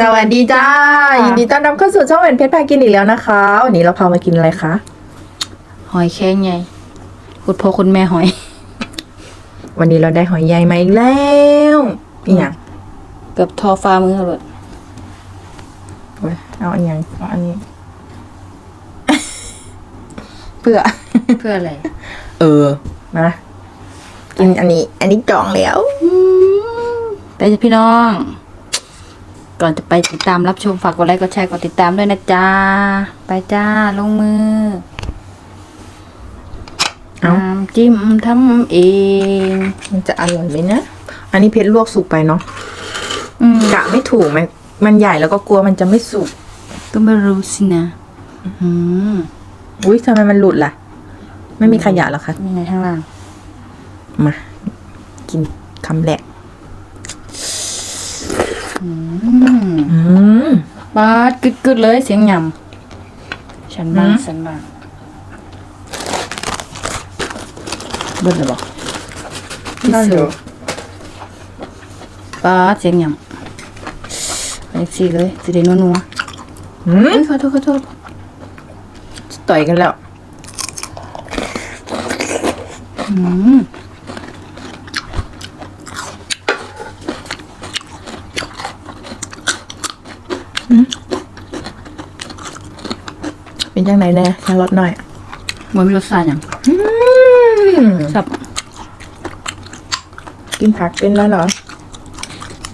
สวัสดีจ้ายินดีต้อนรับเข้าสู่ช่องเวนเพชรพากินอีกแล้วนะคะวันนี้เราพามากินอะไรคะหอยแครงใหญ่คุณพ่อคุณแม่หอย วันนี้เราได้หอยใหญ่มาอีกแล้วอีกอย่างเกือบทอฟ้ามือเลยโอ้ยเอาอันยังเอาอันนี้เพื่อเพื่ออะไร เออมากินอันนี้ อันนี้จองแล้วไปจ้ะพี่น้อง ก่อนจะไปติดตามรับชมฝากกดไลค์กดแชร์กดติดตามด้วยนะจ้าไปจ้าลงมือเอ้าน้ำจิ้มทำเอง มันจะอร่อยไหมนะ อันนี้เพชรลวกสุกไปเนาะอืมกะไม่ถูกไหมมันใหญ่แล้วก็กลัวมันจะไม่สุก ก็ไม่รู้สินะอืมอุ้ยทำไมมันหลุดล่ะ ไม่มีขยะเหรอคะยังไงข้างล่าง มา กินคำแรก อืมอืมปาดกึดๆเลยเสียงยำฉันบ้างอืมฉันบ้างเบิ้ลเลยบอกได้อยู่ปาดเสียงยำไปสิเลยสิได้นัวๆอืมเฮ้ยขอโทษขอโทษต่อยกันแล้วอืม เป็นยังไงแน่แค่รสหน่อยมันมีรสชาติอย่างอืมสับกินผักเป็นแล้วเหรอ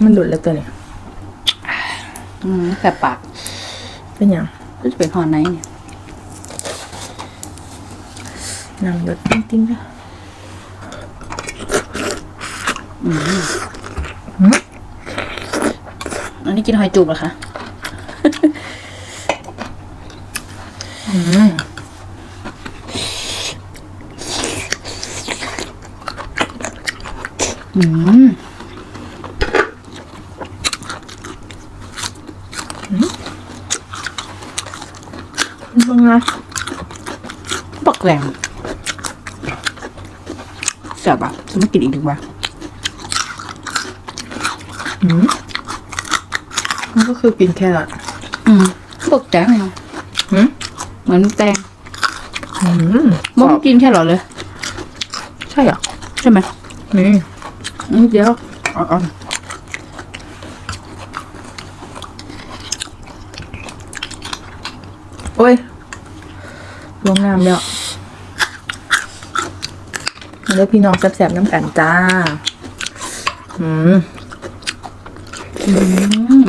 มันหลุดแล้วตัวเนี่ยอืมแสบปากเป็นยังก็จะเป็นหอนไหนเนี่ยน้ำหยดติ้งติ้งๆด้วยอันนี้กินหอยจูบเหรอคะ อืมอืมเป็นไงปักแรงแสบอะจะไม่กินอีกดีกว่าอืมมันก็คือกินแค่ละอืมปักแตงเนาะอืม เหมือนแตงอืมมันกินแค่หรอเลย ใช่เหรอใช่ไหมนี่อืมเดี๋ยวเอ่อนโอ้ยลงน้ำแล้วมาเลยพี่น้องแซ่บๆน้ำกันจ้า อืม อืม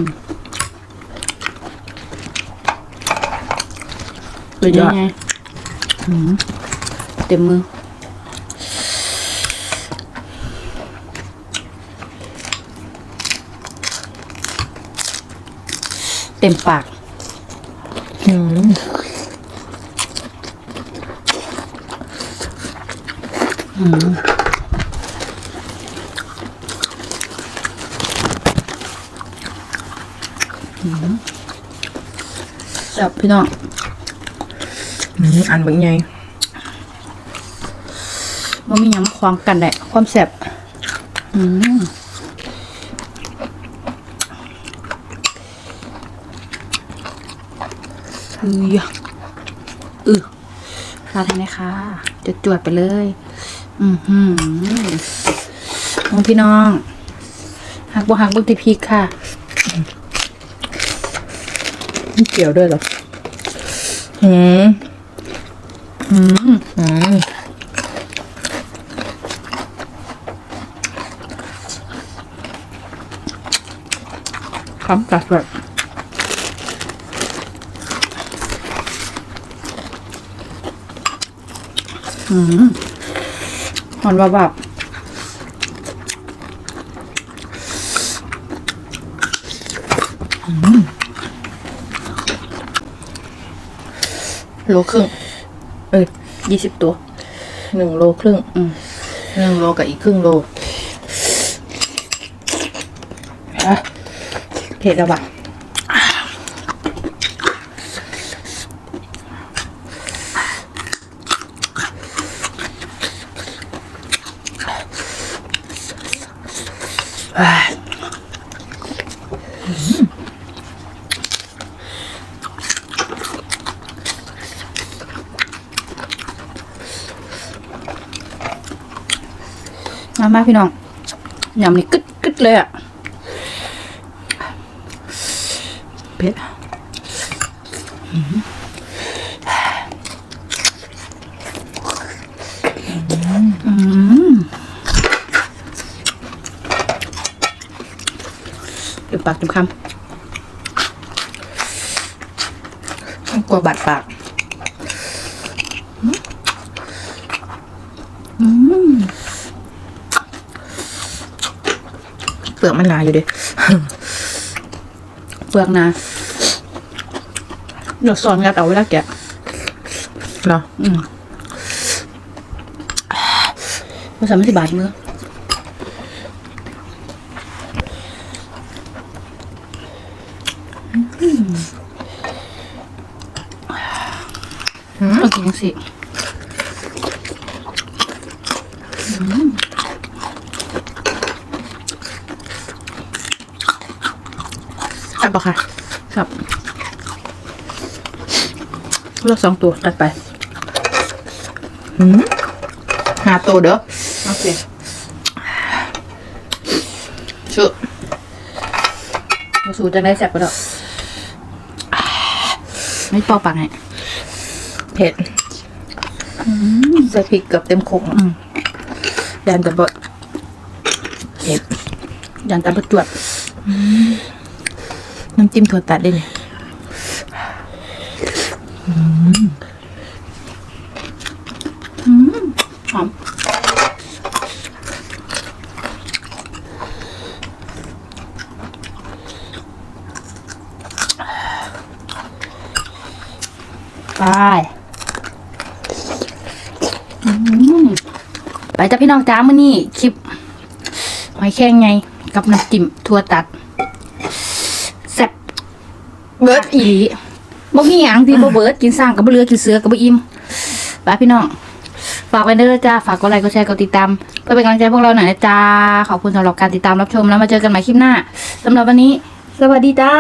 เป็นยังไงอืมเต็มมือ เต็มปากอืมจับพี่น้อง อืมอันเป็นไงว่ามีหยังความกันได้ความแสบอืมอือยอือลาทานนะคะจะจวดๆไปเลย อือหือน้องพี่น้องหักบ่หักบุกติพีค่ะไม่เกี่ยวด้วยเหรอ อืม อืมอืมคำกัดแบบอืมหอนว่าแบบโลครึ่ง เอ้ยยี่สิบตัวหนึ่งโลครึ่งอืมหนึ่งโลกับอีกครึ่งโลอะเผ็ดแล้วปะมามาพี่น้องยำนี่กึดกึดเลยอะเผ็ดอืมเดี๋ยวปากจุ่มคำกลัวบาดปากเปลือกมันหนาอยู่ดิเปลือกนะเดี๋ยวสอนกันเอาเวลาแกะเหรออืมภาษาไม่สิบาทมืออืมต้องกินจังสิ อะปะค่ะครับเลือกสองตัวตัดไปอืมหาตัวเด้อโอเคชื่อมาสูจะได้แซ่บก็ได้ไม่เป่าปากให้เผ็ดใส่พริกเกือบเต็มโคกอืมยันแต่บดเผ็ดยันตาประจวด น้ำจิ้มถั่วตัดได้เลยหอมไปไปจ้ะพี่น้องจ้ามื่อนี้คลิปหอยแครงไงกับน้ำจิ้มถั่วตัด เบิร์ดอีหลีบ่มีหยังที่บ่เบิดกินสร้างกับบ่เหลือกินเสือกับบ่อิ่มไปพี่น้อง ฝากไว้เด้อจ้า ฝากกดไลค์กดแชร์กดติดตามเพื่อเป็นกำลังใจพวกเราหน่อยนะจ้า ขอบคุณสำหรับการติดตามรับชมแล้วมาเจอกันใหม่คลิปหน้าสำหรับวันนี้ สวัสดีจ้า